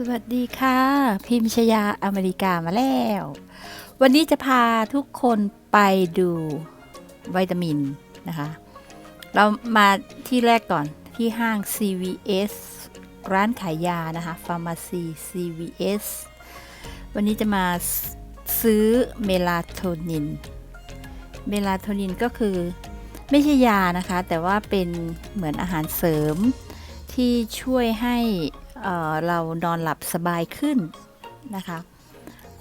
สวัสดีค่ะ พิมพ์ชยาอเมริกามาแล้ว วันนี้จะพาทุกคนไปดูวิตามินนะคะ เรามาที่แรกก่อนที่ห้าง CVS ร้านขายยานะคะ Pharmacy CVS วันนี้จะมาซื้อเมลาโทนิน เมลาโทนินก็คือไม่ใช่ยานะคะ แต่ว่าเป็นเหมือนอาหารเสริมที่ช่วยให้ เเรานอนหลับสบายขึ้นนะคะ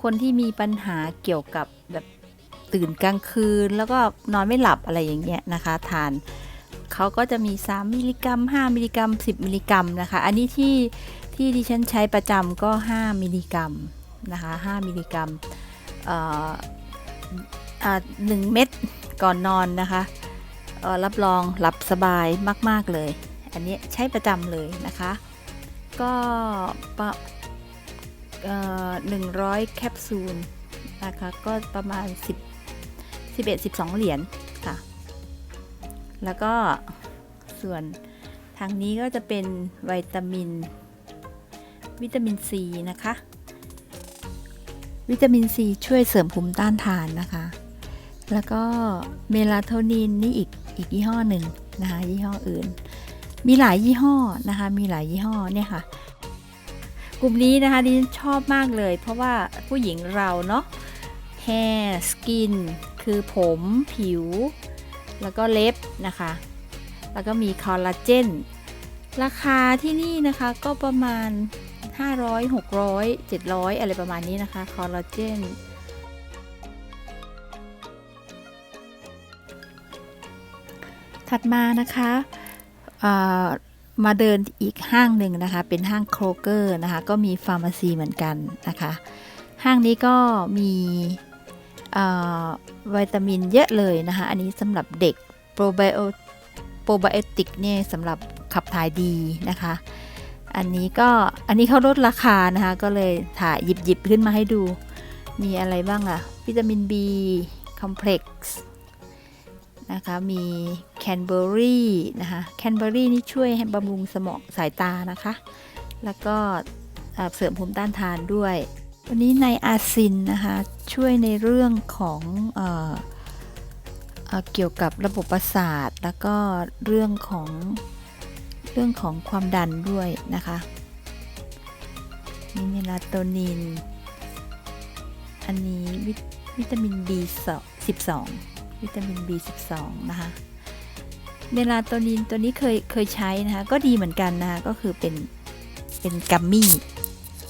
คนที่มีปัญหาเกี่ยวกับแบบตื่นกลางคืน แล้วก็นอนไม่หลับอะไรอย่างเงี้ยนะคะ ทานเขาก็จะมี 3 มิลลิกรัม 5 มิลลิกรัม 10 มิลลิกรัมนะคะ อันนี้ที่ที่ดิฉันใช้ประจำก็ 5 มิลลิกรัมนะคะ 5 มิลลิกรัมหนึ่งเม็ดก่อนนอนนะคะรับรองหลับสบายมาก ๆ เลย อันนี้ใช้ประจำเลยนะคะ ก็ประเอ่อ100แคปซูลนะคะ ก็ประมาณ 10 11 12 เหรียญค่ะ แล้วก็ส่วนทางนี้ก็จะเป็นวิตามิน วิตามินซีนะคะ วิตามินซีช่วยเสริมภูมิต้านทานนะคะ แล้วก็เมลาโทนินนี่อีกอีกยี่ห้อหนึ่งนะคะยี่ห้ออื่น มีหลายยี่ห้อนะคะ มีหลายยี่ห้อเนี่ยค่ะ กลุ่มนี้นะคะดิฉันชอบมากเลย เพราะว่าผู้หญิงเราเนาะ hair skin คือผมผิว แล้วก็เล็บนะคะ แล้วก็มีคอลลาเจน ราคาที่นี่นะคะก็ประมาณ 500 600 700 อะไรประมาณนี้นะคะ คอลลาเจนถัดมานะคะ มาเดินอีกห้างหนึ่งนะคะ เป็นห้างโครเกอร์นะคะ ก็มีฟาร์มาซีเหมือนกันนะคะ ห้างนี้ก็มีวิตามินเยอะเลยนะคะ อันนี้สำหรับเด็กโปรไบโอโปรไบโอติกเนี่ยสำหรับขับถ่ายดีนะคะ อันนี้ก็อันนี้เขาลดราคานะคะ ก็เลยถ่ายหยิบหยิบขึ้นมาให้ดู มีอะไรบ้างอะวิตามิน B คอมเพล็กซ์ นะคะ มีแคนเบอรี่นะคะแคนเบอรี่นี่ช่วยให้บำรุงสมองสายตานะคะ แล้วก็เสริมภูมิต้านทานด้วย วันนี้ในอาซินนะคะ ช่วยในเรื่องของเออเออเกี่ยวกับระบบประสาท แล้วก็เรื่องของเรื่องของความดันด้วยนะคะมีเมลาโทนิน อันนี้วิตวิตามิน B12 วิตามิน B12 นะคะเมลาโทนินตัวนี้เคยเคยใช้นะคะ ก็ดีเหมือนกันนะคะก็คือเป็นเป็นกัมมี่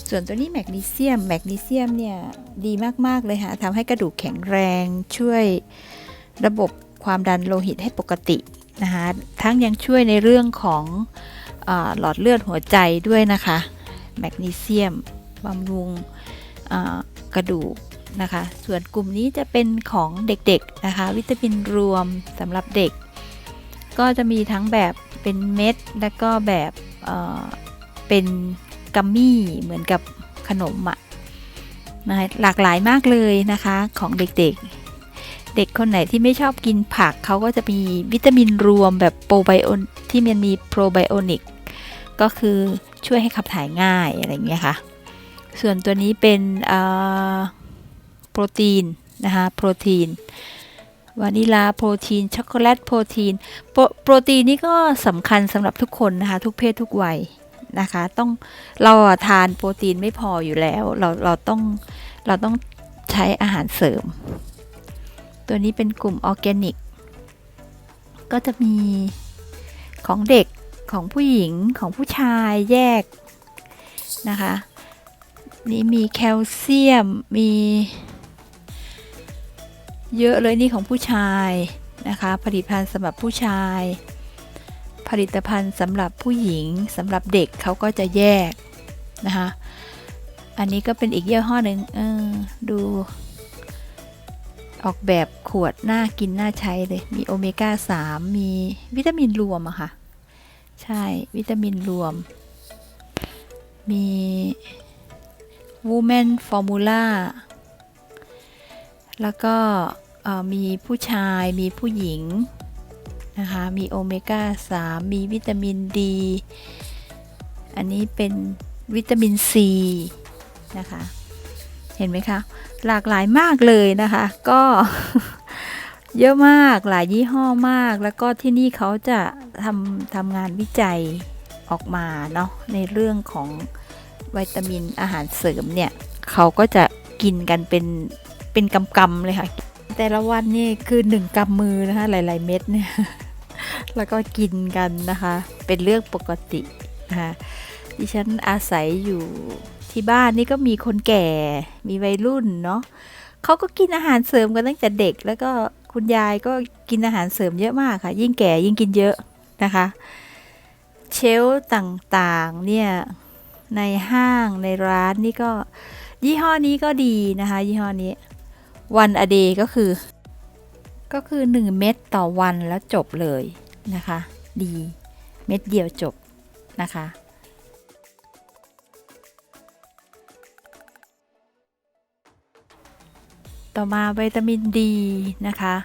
ส่วนตัวนี้แมกนีเซียมแมกนีเซียมเนี่ยดีมาก ๆ เลยค่ะทำให้กระดูกแข็งแรงช่วยระบบความดันโลหิตให้ปกตินะคะทั้งยังช่วยในเรื่องของอหลอดเลือดหัวใจด้วยนะคะ แมกนีเซียมบำรุงกระดูก นะคะ ส่วนกลุ่มนี้จะเป็นของเด็กๆนะคะ วิตามินรวมสำหรับเด็ก ก็จะมีทั้งแบบเป็นเม็ด และก็แบบเเป็นกัมมี่เหมือนกับขนมอะนะคะหลากหลายมากเลยนะคะของเด็กๆเด็กคนไหนที่ไม่ชอบกินผักเขาก็จะมีวิตามินรวมแบบโปรไบโอที่มันมีโปรไบโอนิกก็คือช่วยให้ขับถ่ายง่ายอะไรอย่างเงี้ยค่ะ ส่วนตัวนี้เป็นเโปรตีนนะคะโปรตีนวานิลาโปรตีนช็อกโกแลตโปรตีนโปรตีนนี่ก็สำคัญสำหรับทุกคนนะคะทุกเพศทุกวัยนะคะต้องเราทานโปรตีนไม่พออยู่แล้ว เราเราต้องเราต้องใช้อาหารเสริม ตัวนี้เป็นกลุ่มออร์แกนิก ก็จะมีของเด็กของผู้หญิงของผู้ชายแยกนะคะ นี่มีแคลเซียมมี เยอะเลยนี่ของผู้ชายนะคะ ผลิตภัณฑ์สำหรับผู้ชาย ผลิตภัณฑ์สำหรับผู้หญิงสำหรับเด็กเขาก็จะแยกนะคะ อันนี้ก็เป็นอีกยี่ห้อหนึ่งเออดู ออกแบบขวดน่ากินน่าใช้เลยมีโอเมก้า 3 มีวิตามินรวมอะค่ะ ใช่วิตามินรวม มี Woman Formula แล้วก็ มีผู้ชายมีผู้หญิงนะคะมีโอเมก้า 3 มีวิตามินดี อันนี้เป็นวิตามินซีนะคะ เห็นไหมคะ หลากหลายมากเลยนะคะ ก็เยอะมากหลายยี่ห้อมาก แล้วก็ที่นี่เขาจะทำทำงานวิจัยออกมาเนาะในเรื่องของวิตามินอาหารเสริมเนี่ย เขาก็จะกินกันเป็นเป็นกำกำๆเลยค่ะ แต่ละวันนี่คือหนึ่งกำมือนะคะหลาย ๆ เม็ดเนี่ยแล้วก็กินกันนะคะ เป็นเรื่องปกตินะคะดิฉันอาศัยอยู่ที่บ้านนี่ก็มีคนแก่มีวัยรุ่นเนาะเขาก็กินอาหารเสริมกันตั้งแต่เด็ก แล้วก็คุณยายก็กินอาหารเสริมเยอะมากค่ะ ยิ่งแก่ยิ่งกินเยอะนะคะ เชลฟ์ต่างๆเนี่ยในห้างในร้านนี่ก็ยี่ห้อนี้ก็ดีนะคะ ยี่ห้อนี้ วันอเดก็คือ ก็คือ 1 เม็ดต่อวันแล้วจบเลยนะคะ ดีเม็ดเดียวจบนะคะต่อมาวิตามินดีนะคะ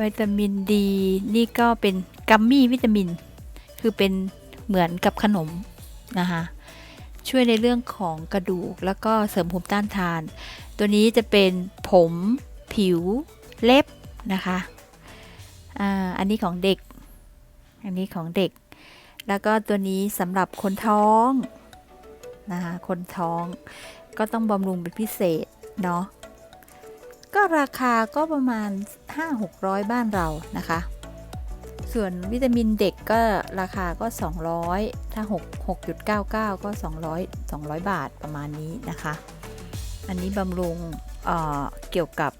วิตามินดีนี่ก็เป็นกัมมี่วิตามิน คือเป็นเหมือนกับขนมนะคะ ช่วยในเรื่องของกระดูก แล้วก็เสริมภูมิต้านทาน ตัวนี้จะเป็นผมผิวเล็บนะคะอันนี้ของเด็ก อันนี้ของเด็ก แล้วก็ตัวนี้สำหรับคนท้องนะคะคนท้องก็ต้องบำรุงเป็นพิเศษเนาะก็ราคาก็ประมาณ 5-600 บ้านเรานะคะ ส่วนวิตามินเด็กก็ราคาก็ 200 ถ้า 6 6.99 ก็ 200 200 บาทประมาณนี้นะคะ อันนี้บำรุงเเกี่ยวกับ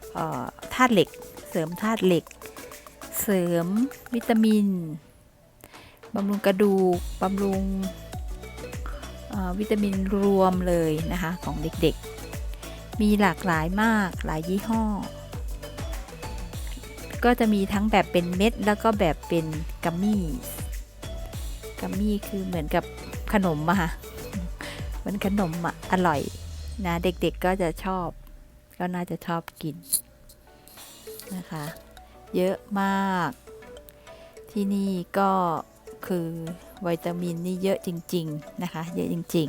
ธาตุเหล็ก เสริมธาตุเหล็ก เสริมวิตามินบำรุงกระดูกบำรุงวิตามินรวมเลยนะคะของเด็กๆ มีหลากหลายมากหลายยี่ห้อ ก็จะมีทั้งแบบเป็นเม็ด แล้วก็แบบเป็นกัมมี่กัมมี่คือเหมือนกับขนมอะค่ะเหมือนขนมอะอร่อยนะเด็กๆก็จะชอบ ก็น่าจะชอบกินนะคะ เยอะมาก ที่นี่ก็คือวิตามินนี่เยอะจริง ๆ นะคะ เยอะจริง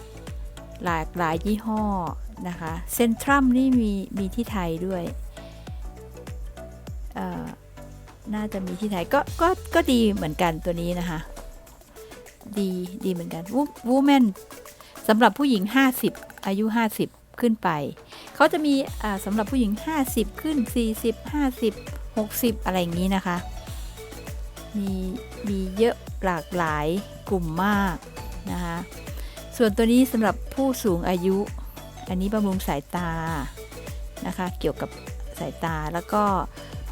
ๆ หลากหลายยี่ห้อนะคะ เซนทรัมนี่มีมีที่ไทยด้วย น่าจะมีที่ไทยก็ก็ก็ดีเหมือนกันตัวนี้นะคะ ดีดีเหมือนกันวูแมนสำหรับผู้หญิง 50 อายุ 50 ขึ้นไป เขาจะมีสำหรับผู้หญิง 50 ขึ้น 40 50 60 อะไรอย่างนี้นะคะ มีมีเยอะหลากหลายกลุ่มมากนะคะส่วนตัวนี้สำหรับผู้สูงอายุ อันนี้บำรุงสายตานะคะ เกี่ยวกับสายตาแล้วก็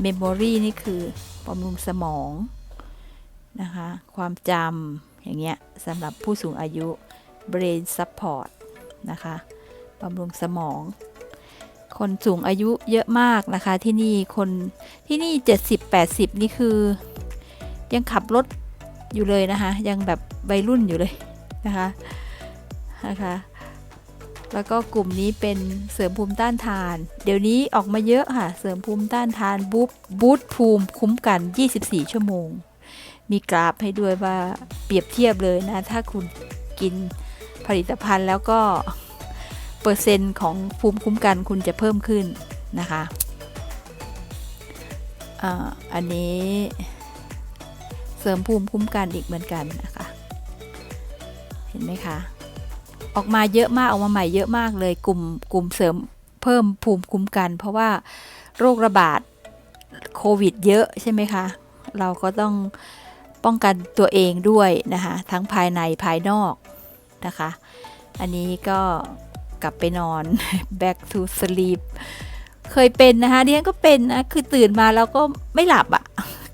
เมมโมรีนี่คือบำรุงสมองนะคะ ความจำอย่างเงี้ยสำหรับผู้สูงอายุ brain support นะคะบำรุงสมอง คนสูงอายุเยอะมากนะคะที่นี่คนที่นี่ 70-80 นี่คือ ยังขับรถอยู่เลยนะคะ ยังแบบวัยรุ่นอยู่เลยนะคะนะคะ แล้วก็กลุ่มนี้เป็นเสริมภูมิต้านทาน เดี๋ยวนี้ออกมาเยอะค่ะ เสริมภูมิต้านทานบูบูตภูมิคุ้มกัน 24 ชั่วโมง มีกราฟให้ด้วยว่าเปรียบเทียบเลยนะ ถ้าคุณกินผลิตภัณฑ์แล้วก็เปอร์เซ็นต์ของภูมิคุ้มกันคุณจะเพิ่มขึ้นนะคะอันนี้เสริมภูมิคุ้มกันอีกเหมือนกันนะคะ เห็นไหมคะ ออกมาเยอะมากออกมาใหม่เยอะมากเลยกลุ่มกลุ่มเสริมเพิ่มภูมิคุ้มกัน เพราะว่าโรคระบาดโควิดเยอะใช่ไหมคะ เราก็ต้องป้องกันตัวเองด้วยนะคะ ทั้งภายในภายนอกนะคะ อันนี้ก็กลับไปนอน back to sleep เคยเป็นนะคะดิฉันก็เป็นนะ คือตื่นมาแล้วก็ไม่หลับอะ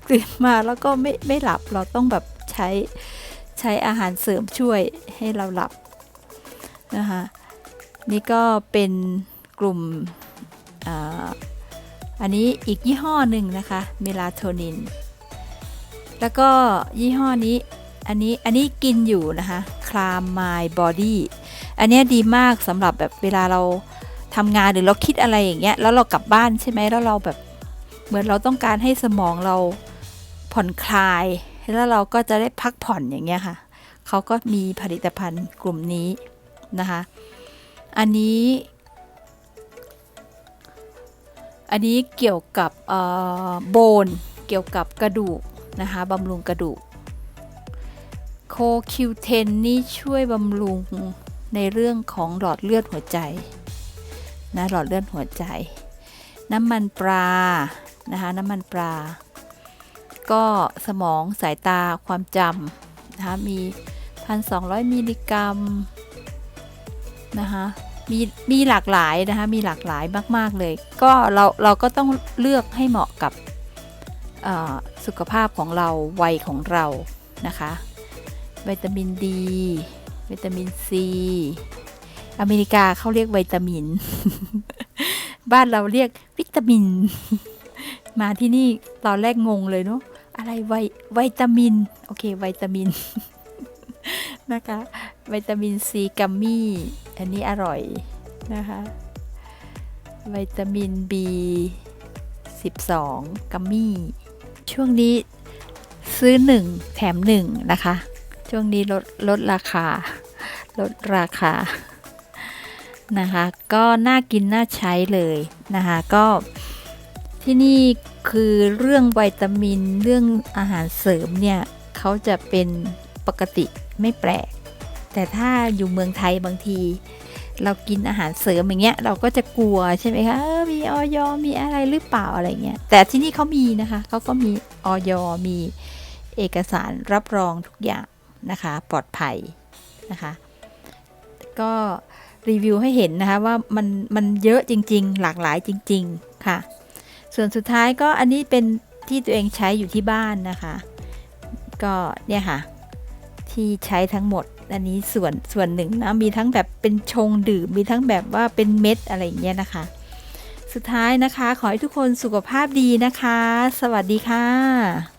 ตื่นมาแล้วก็ไม่ไม่หลับเราต้องแบบใช้ใช้อาหารเสริมช่วยให้เราหลับ นะคะนี่ก็เป็นกลุ่มอ,อันนี้อีกยี่ห้อหนึ่งนะคะเมลาโทนิน แล้วก็ยี่ห้อนี้อันนี้อันนี้กินอยู่นะคะคลามไมบอดี้อันนี้ดีมากสำหรับแบบเวลาเราทำงานหรือเราคิดอะไรอย่างเงี้ยแล้วเรากลับบ้านใช่ไหมแล้วเราแบบเหมือนเราต้องการให้สมองเราผ่อนคลาย แล้วเราก็จะได้พักผ่อนอย่างเงี้ยค่ะเขาก็มีผลิตภัณฑ์กลุ่มนี้ นะคะ อันนี้ อันนี้เกี่ยวกับโบน เกี่ยวกับกระดูกนะคะบำรุงกระดูกโคคิวเทนนี่ช่วยบำรุงในเรื่องของหลอดเลือดหัวใจนะหลอดเลือดหัวใจ น้ำมันปลานะคะน้ำมันปลา ก็สมองสายตาความจำนะคะมี 1,200 มิลลิกรัม นะคะมีมีหลากหลายนะคะมีหลากหลายมาก ๆ เลย ก็เราเราก็ต้องเลือกให้เหมาะกับสุขภาพของเราวัยของเรานะคะวิตามินดี วิตามินซีอเมริกาเขาเรียกวิตามิน บ้านเราเรียกวิตามิน มาที่นี่ตอนแรกงงเลยเนาะอะไรไววิตามิน โอเควิตามินนะคะวิตามินซีกัมมี่ อันนี้อร่อยนะคะวิตามิน B 12 กัมมี่ ช่วงนี้ซื้อ 1 แถม 1 นะคะ ช่วงนี้ลดลดราคา ลดราคา นะคะ ก็น่ากินน่าใช้เลยนะคะ ก็ที่นี่คือเรื่องวิตามินเรื่องอาหารเสริมเนี่ย เขาจะเป็นปกติไม่แปลก แต่ถ้าอยู่เมืองไทยบางที เรากินอาหารเสริมอย่างเงี้ยเราก็จะกลัวใช่ไหมคะมีออยมีอะไรหรือเปล่าอะไรเงี้ยแต่ที่นี่เขามีนะคะเขาก็มีออยมีเอกสารรับรองทุกอย่างนะคะปลอดภัยนะคะ ก็รีวิวให้เห็นนะคะว่ามันมันเยอะจริง ๆ หลากหลายจริง ๆค่ะ ส่วนสุดท้ายก็อันนี้เป็นที่ตัวเองใช้อยู่ที่บ้านนะคะ ก็เนี่ยค่ะที่ใช้ทั้งหมด อันนี้ส่วนส่วนหนึ่งนะมีทั้งแบบเป็นชงดื่ม มีทั้งแบบว่าเป็นเม็ดอะไรอย่างเงี้ยนะคะ สุดท้ายนะคะ ขอให้ทุกคนสุขภาพดีนะคะ สวัสดีค่ะ